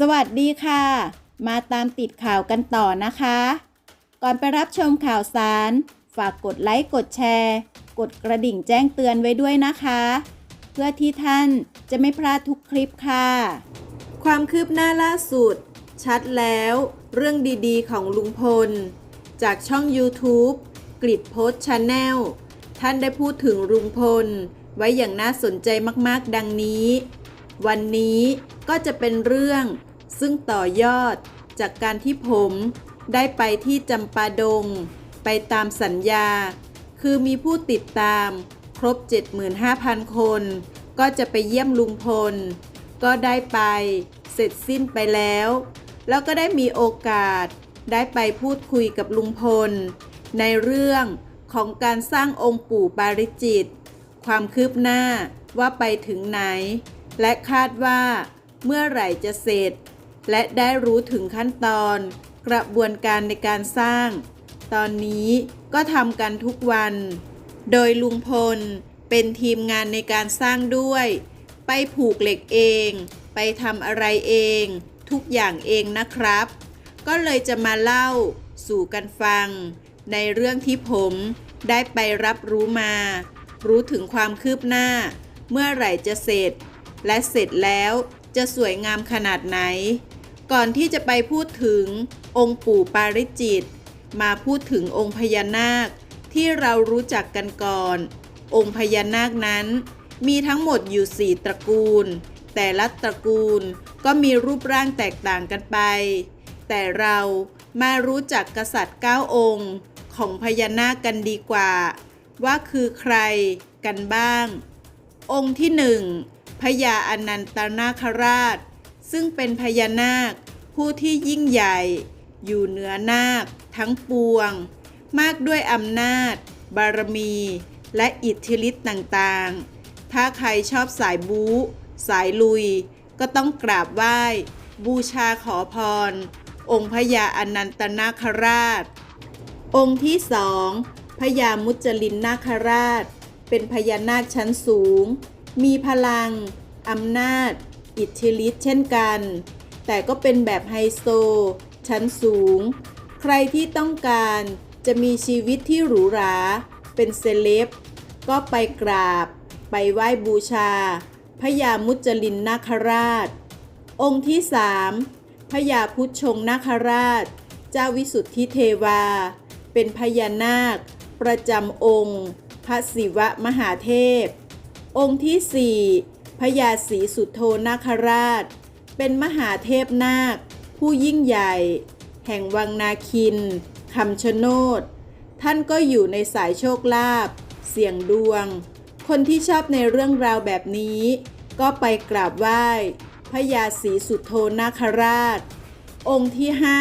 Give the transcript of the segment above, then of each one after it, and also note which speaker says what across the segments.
Speaker 1: สวัสดีค่ะ มาตามติดข่าวกันต่อนะคะ ก่อนไปรับชมข่าวสาร ฝากกดไลค์กดแชร์ กดกระดิ่งแจ้งเตือนไว้ด้วยนะคะ เพื่อที่ท่านจะไม่พลาดทุกคลิปค่ะ ความคืบหน้าล่าสุด ชัดแล้ว เรื่องดีๆ ของลุงพล จากช่อง YouTube กริดโพสชาแนลท่านได้พูดถึงลุงพล ไว้อย่างน่าสนใจมากๆ ดังนี้ วันนี้ก็จะเป็นเรื่อง ซึ่งต่อยอดจากการที่ผมได้ไปที่จำปาดง ไปตามสัญญา คือมีผู้ติดตามครบ 75,000 คน ก็จะไปเยี่ยมลุงพล ก็ได้ไปเสร็จสิ้นไปแล้ว แล้วก็ได้มีโอกาสได้ไปพูดคุยกับลุงพล ในเรื่องของการสร้างองค์ปู่ปาริจิต ความคืบหน้าว่าไปถึงไหน และคาดว่าเมื่อไหร่จะเสร็จ และได้รู้ถึงขั้นตอน กระบวนการในการสร้าง ตอนนี้ก็ทำกันทุกวัน โดยลุงพลเป็นทีมงานในการสร้างด้วย ไปผูกเหล็กเอง ไปทำอะไรเอง ทุกอย่างเองนะครับ ก็เลยจะมาเล่าสู่กันฟัง ในเรื่องที่ผมได้ไปรับรู้มา รู้ถึงความคืบหน้า เมื่อไหร่จะเสร็จ และเสร็จแล้วจะสวยงามขนาดไหน ก่อนที่จะไปพูดถึงองค์ปู่ปาริจิต มาพูดถึงองค์พญานาคที่เรารู้จักกันก่อน องค์พญานาคนั้น มีทั้งหมดอยู่สี่ตระกูล แต่ละตระกูลก็มีรูปร่างแตกต่างกันไป แต่เรามารู้จักกษัตริย์เก้าองค์ของพญานาคกันดีกว่า ว่าคือใครกันบ้าง องค์ที่หนึ่งพญาอนันตนาคราช ซึ่งเป็นพญานาค ผู้ที่ยิ่งใหญ่ อยู่เหนือนาค ทั้งปวง มากด้วยอำนาจ บารมี และอิทธิฤทธิ์ต่างๆ ถ้าใครชอบสายบู๊สายลุย ก็ต้องกราบไหว้ บูชาขอพร องค์พญาอนันตนาคราช องค์ที่สองพญามุจลินนาคราช เป็นพญานาคชั้นสูง มีพลัง อำนาจ อิทธิฤทธิ์เช่นกัน แต่ก็เป็นแบบไฮโซ ชั้นสูง ใครที่ต้องการจะมีชีวิตที่หรูหรา เป็นเซเลบ ก็ไปกราบ ไปไหว้บูชา พญามุจลินนาคราช องค์ที่สามพญาพุทธชงนาคราช เจ้าวิสุทธิเทวา เป็นพญานาค ประจำองค์ พระศิวะมหาเทพ องค์ที่สี่ พญาศรีสุโธนาคราช เป็นมหาเทพนาค ผู้ยิ่งใหญ่ แห่งวังนาคินคำชะโนด ท่านก็อยู่ในสายโชคลาภเสี่ยงดวง คนที่ชอบในเรื่องราวแบบนี้ ก็ไปกราบไหว้พญาศรีสุโธนาคราช องค์ที่ห้า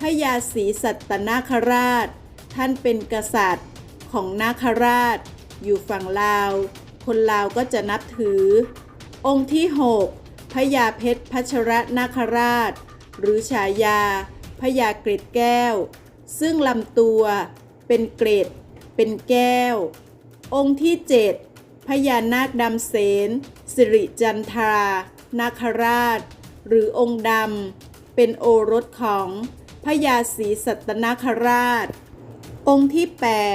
Speaker 1: พญาศรีสัตตนาคราช ท่านเป็นกษัตริย์ของนาคราช อยู่ฝั่งลาว คนลาวก็จะนับถือ องค์ที่หกพญาเพชรพัชรนาคราช หรือฉายา พญาเกรดแก้ว ซึ่งลำตัวเป็นเกรด เป็นแก้ว องค์ที่เจ็ดพญานาคดำเสนสิริจันทรา นาคราช หรือองค์ดำเป็นโอรสของพญาศรีสัตนาคราช องค์ที่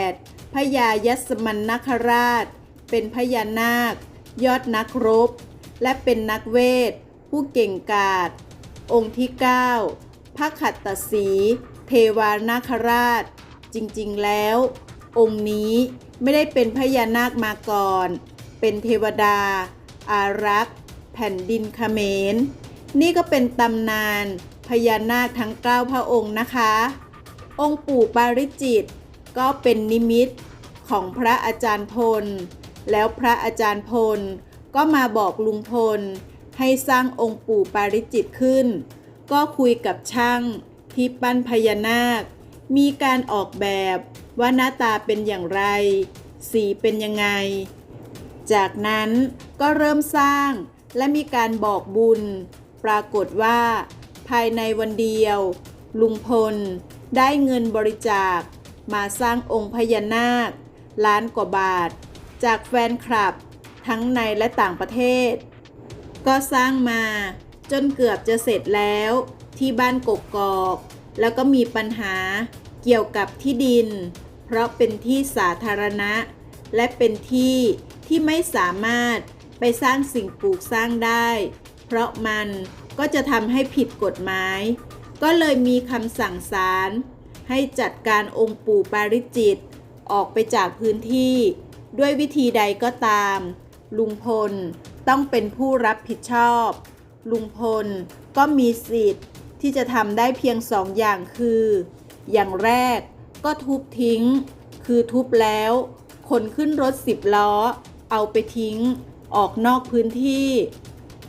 Speaker 1: 8พญายัสมันนาคราช เป็นพญานาค ยอดนักรบ และเป็นนักเวท ผู้เก่งกาจองค์ที่ 9 พระขัตตสี เทวานาคราช จริงๆแล้ว องค์นี้ไม่ได้เป็นพญานาคมาก่อน เป็นเทวดา อารักษ์ แผ่นดินเขมร นี่ก็เป็นตำนานพญานาคทั้งเก้าพระองค์นะคะ องค์ปู่ปาริจิตก็เป็นนิมิตของพระอาจารย์พล แล้วพระอาจารย์พล ก็มาบอกลุงพล ให้สร้างองค์ปู่ปาริจิตขึ้น ก็คุยกับช่างที่ปั้นพญานาค มีการออกแบบว่าหน้าตาเป็นอย่างไร สีเป็นยังไง จากนั้นก็เริ่มสร้างและมีการบอกบุญ ปรากฏว่า ภายในวันเดียว ลุงพล ได้เงินบริจาค มาสร้างองค์พญานาค ล้านกว่าบาท จากแฟนคลับ ทั้งในและต่างประเทศ ก็สร้างมาจนเกือบจะเสร็จแล้วที่บ้านกกกอก แล้วก็มีปัญหาเกี่ยวกับที่ดิน เพราะเป็นที่สาธารณะ และเป็นที่ที่ไม่สามารถไปสร้างสิ่งปลูกสร้างได้ เพราะมันก็จะทำให้ผิดกฎหมาย ก็เลยมีคำสั่งศาลให้จัดการองค์ปู่ปาริจิต ออกไปจากพื้นที่ ด้วยวิธีใดก็ตาม ลุงพลต้องเป็นผู้รับผิดชอบ ลุงพลก็มีสิทธิ์ที่จะทำได้เพียงสองอย่างคือ อย่างแรกก็ทุบทิ้ง คือทุบแล้วขนขึ้นรถสิบล้อ เอาไปทิ้งออกนอกพื้นที่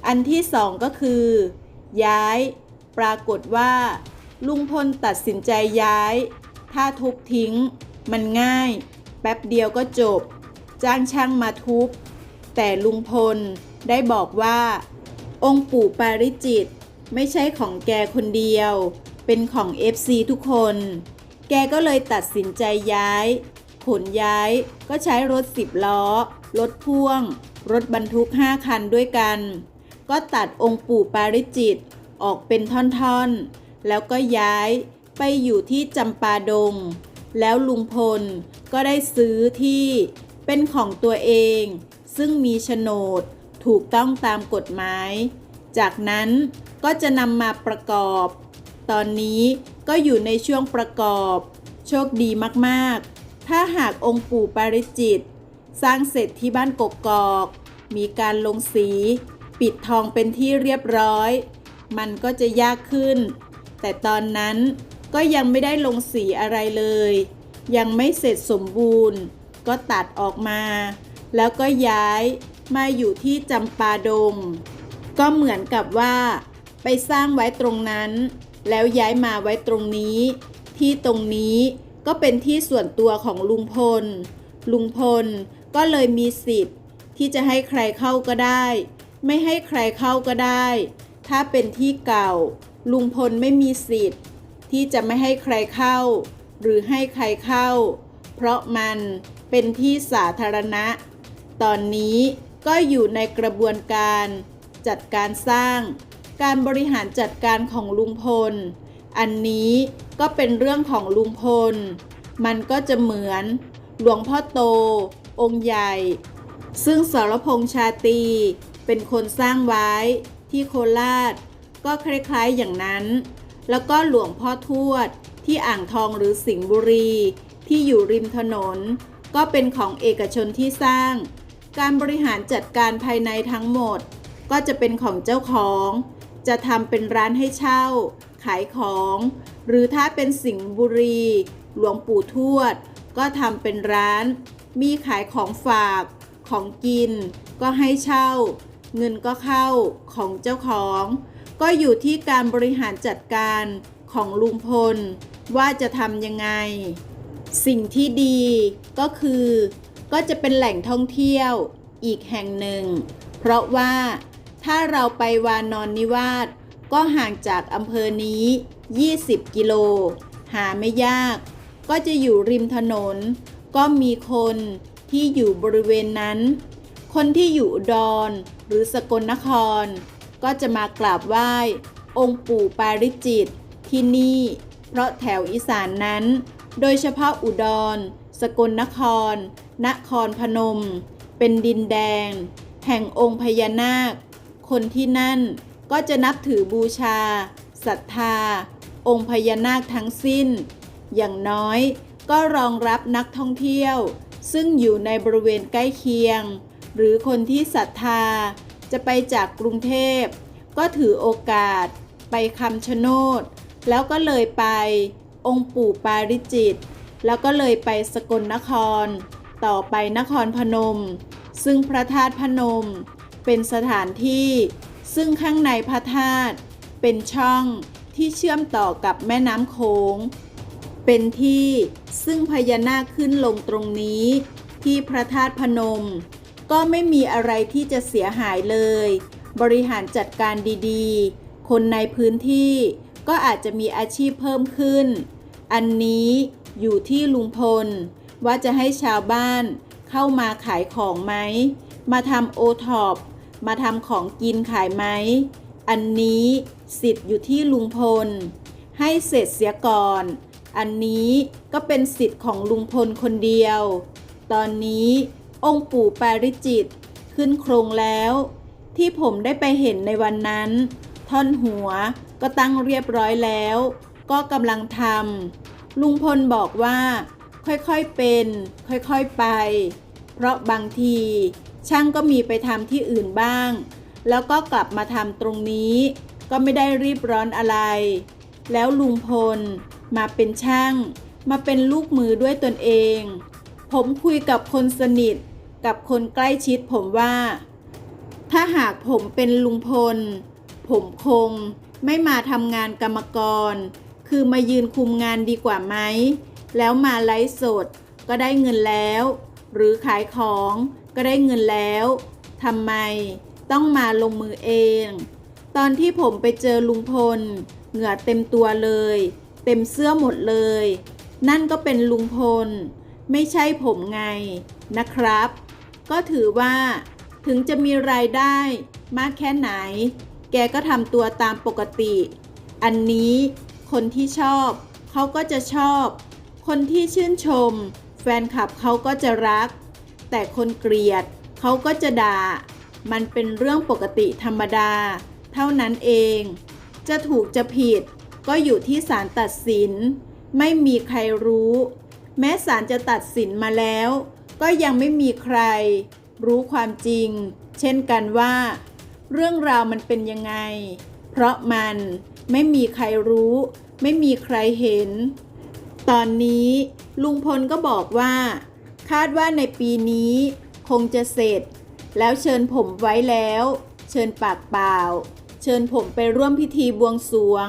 Speaker 1: อันที่สองก็คือ ย้าย ปรากฏว่า ลุงพลตัดสินใจย้าย ถ้าทุบทิ้ง มันง่าย แป๊บเดียวก็จบ จ้างช่างมาทุบ แต่ลุงพลได้บอกว่า องค์ปู่ปาริจิต ไม่ใช่ของแกคนเดียว เป็นของ FC ทุกคน แกก็เลยตัดสินใจย้าย ขนย้ายก็ใช้รถสิบล้อ รถพ่วง รถบรรทุก 5 คันด้วยกัน ก็ตัดองค์ปู่ปาริจิตออกเป็นท่อนๆ แล้วก็ย้ายไปอยู่ที่จำปาดง แล้วลุงพลก็ได้ซื้อที่ เป็นของตัวเอง ซึ่งมีโฉนดถูกต้องตามกฎหมาย จากนั้นก็จะนำมาประกอบ ตอนนี้ก็อยู่ในช่วงประกอบ โชคดีมากๆ ถ้าหากองค์ปู่ปาริจิต สร้างเสร็จที่บ้านกกอก มีการลงสี ปิดทองเป็นที่เรียบร้อย มันก็จะยากขึ้น แต่ตอนนั้นก็ยังไม่ได้ลงสีอะไรเลย ยังไม่เสร็จสมบูรณ์ ก็ตัดออกมา แล้วก็ย้ายมาอยู่ที่จำปาดง ก็เหมือนกับว่า ไปสร้างไว้ตรงนั้น แล้วย้ายมาไว้ตรงนี้ ที่ตรงนี้ก็เป็นที่ส่วนตัวของลุงพล ลุงพลก็เลยมีสิทธิ์ ที่จะให้ใครเข้าก็ได้ ไม่ให้ใครเข้าก็ได้ ถ้าเป็นที่เก่า ลุงพลไม่มีสิทธิ์ ที่จะไม่ให้ใครเข้า หรือให้ใครเข้า เพราะมัน เป็นที่สาธารณะ ตอนนี้ก็อยู่ในกระบวนการจัดการสร้าง การบริหารจัดการของลุงพล อันนี้ก็เป็นเรื่องของลุงพล มันก็จะเหมือนหลวงพ่อโต องค์ใหญ่ ซึ่งสรพงษ์ชาตรีเป็นคนสร้างไว้ที่โคราช ก็คล้ายๆอย่างนั้น แล้วก็หลวงพ่อทวดที่อ่างทองหรือสิงห์บุรีที่อยู่ริมถนน ก็เป็นของเอกชนที่สร้าง การบริหารจัดการภายในทั้งหมด ก็จะเป็นของเจ้าของ จะทำเป็นร้านให้เช่า ขายของ หรือถ้าเป็นสิงห์บุรี หลวงปู่ทวด ก็ทำเป็นร้าน มีขายของฝาก ของกิน ก็ให้เช่า เงินก็เข้าของเจ้าของ ก็อยู่ที่การบริหารจัดการของลุงพล ว่าจะทำยังไง สิ่งที่ดีก็คือก็จะเป็นแหล่งท่องเที่ยวอีกแห่งหนึ่ง เพราะว่าถ้าเราไปวานอนนิวาสก็ห่างจากอำเภอนี้ 20 กิโล หาไม่ยาก ก็จะอยู่ริมถนน ก็มีคนที่อยู่บริเวณนั้น คนที่อยู่ดอุดรหรือสกลนคร ก็จะมากราบไหว้ องค์ปู่ปาริจิตที่นี่ เพราะแถวอีสานนั้น โดยเฉพาะอุดร สกลนคร นครพนม เป็นดินแดง แห่งองค์พญานาค คนที่นั่นก็จะนับถือบูชาศรัทธา องค์พญานาคทั้งสิ้น อย่างน้อยก็รองรับนักท่องเที่ยว ซึ่งอยู่ในบริเวณใกล้เคียง หรือคนที่ศรัทธา จะไปจากกรุงเทพ ก็ถือโอกาส ไปคำชะโนด แล้วก็เลยไป องค์ปู่ปาริจิต แล้วก็เลยไปสกลนคร ต่อไปนครพนม ซึ่งพระธาตุพนม เป็นสถานที่ ซึ่งข้างในพระธาตุเป็นช่องที่เชื่อมต่อกับแม่น้ำโขงเป็นที่ซึ่งพญานาคขึ้นลงตรงนี้ ที่พระธาตุพนม ก็ไม่มีอะไรที่จะเสียหายเลย บริหารจัดการดีๆ คนในพื้นที่ ก็อาจจะมีอาชีพเพิ่มขึ้น อันนี้อยู่ที่ลุงพล ว่าจะให้ชาวบ้านเข้ามาขายของไหม มาทำโอท็อปมาทำของกินขายไหม อันนี้สิทธิ์อยู่ที่ลุงพล ให้เสร็จเสียก่อน อันนี้ก็เป็นสิทธิ์ของลุงพลคนเดียว ตอนนี้องค์ปู่ปาริจิตขึ้นโครงแล้ว ที่ผมได้ไปเห็นในวันนั้น ท่อนหัวก็ตั้งเรียบร้อยแล้ว ก็กำลังทำลุงพลบอกว่า ค่อยๆเป็น ค่อยๆไป เพราะบางที ช่างก็มีไปทำที่อื่นบ้าง แล้วก็กลับมาทำตรงนี้ ก็ไม่ได้รีบร้อนอะไร แล้วลุงพลมาเป็นช่าง มาเป็นลูกมือด้วยตนเอง ผมคุยกับคนสนิท กับคนใกล้ชิดผมว่า ถ้าหากผมเป็นลุงพล ผมคงไม่มาทำงานกรรมกร คือมายืนคุมงานดีกว่าไหม แล้วมาไลฟ์สดก็ได้เงินแล้ว หรือขายของก็ได้เงินแล้วทำไมต้องมาลงมือเอง ตอนที่ผมไปเจอลุงพล เหงื่อเต็มตัวเลย เต็มเสื้อหมดเลย นั่นก็เป็นลุงพล ไม่ใช่ผมไงนะครับ ก็ถือว่าถึงจะมีรายได้มากแค่ไหน แกก็ทำตัวตามปกติ อันนี้คนที่ชอบ เขาก็จะชอบ คนที่ชื่นชม แฟนคลับเขาก็จะรัก แต่คนเกลียด เขาก็จะด่า มันเป็นเรื่องปกติธรรมดา เท่านั้นเอง จะถูกจะผิด ก็อยู่ที่ศาลตัดสิน ไม่มีใครรู้ แม้ศาลจะตัดสินมาแล้ว ก็ยังไม่มีใคร รู้ความจริง เช่นกันว่า เรื่องราวมันเป็นยังไง เพราะมันไม่มีใครรู้ ไม่มีใครเห็น ตอนนี้ลุงพลก็บอกว่า คาดว่าในปีนี้คงจะเสร็จ แล้วเชิญผมไว้แล้ว เชิญปากเปล่า เชิญผมไปร่วมพิธีบวงสรวง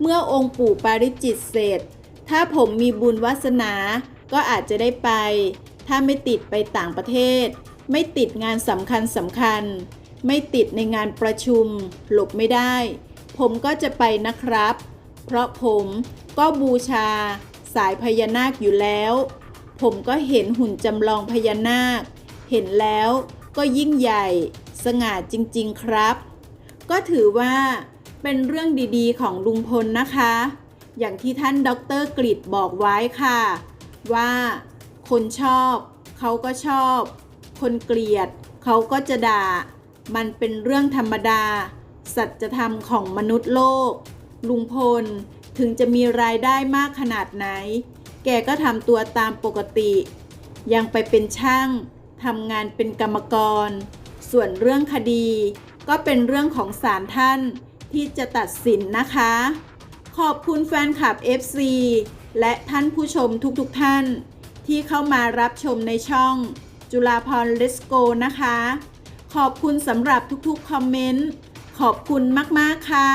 Speaker 1: เมื่อองค์ปู่ปาริจิตเสร็จ ถ้าผมมีบุญวาสนา ก็อาจจะได้ไป ถ้าไม่ติดไปต่างประเทศ ไม่ติดงานสำคัญสำคัญ ไม่ติดในงานประชุม หลบไม่ได้ ผมก็จะไปนะครับ เพราะผมก็บูชาสายพญานาคอยู่แล้ว ผมก็เห็นหุ่นจำลองพญานาค เห็นแล้วก็ยิ่งใหญ่ สง่าจริง ๆครับ ก็ถือว่าเป็นเรื่องดีๆ ของลุงพลนะคะ อย่างที่ท่านดรกฤษบอกไว้ค่ะ ว่าคนชอบ เขาก็ชอบ คนเกลียด เขาก็จะด่า มันเป็นเรื่องธรรมดา สัจธรรมของมนุษย์โลก ลุงพลถึงจะมีรายได้มากขนาดไหน แกก็ทำตัวตามปกติ ยังไปเป็นช่างทำงานเป็นกรรมกร ส่วนเรื่องคดี ก็เป็นเรื่องของศาลท่านที่จะตัดสินนะคะ ขอบคุณแฟนคลับ FC และท่านผู้ชมทุกๆทท่าน ที่เข้ามารับชมในช่องจุฬาพรเลสโกนะคะ ขอบคุณสำหรับทุกๆ คอมเมนต์ ขอบคุณมาก ๆ ค่ะ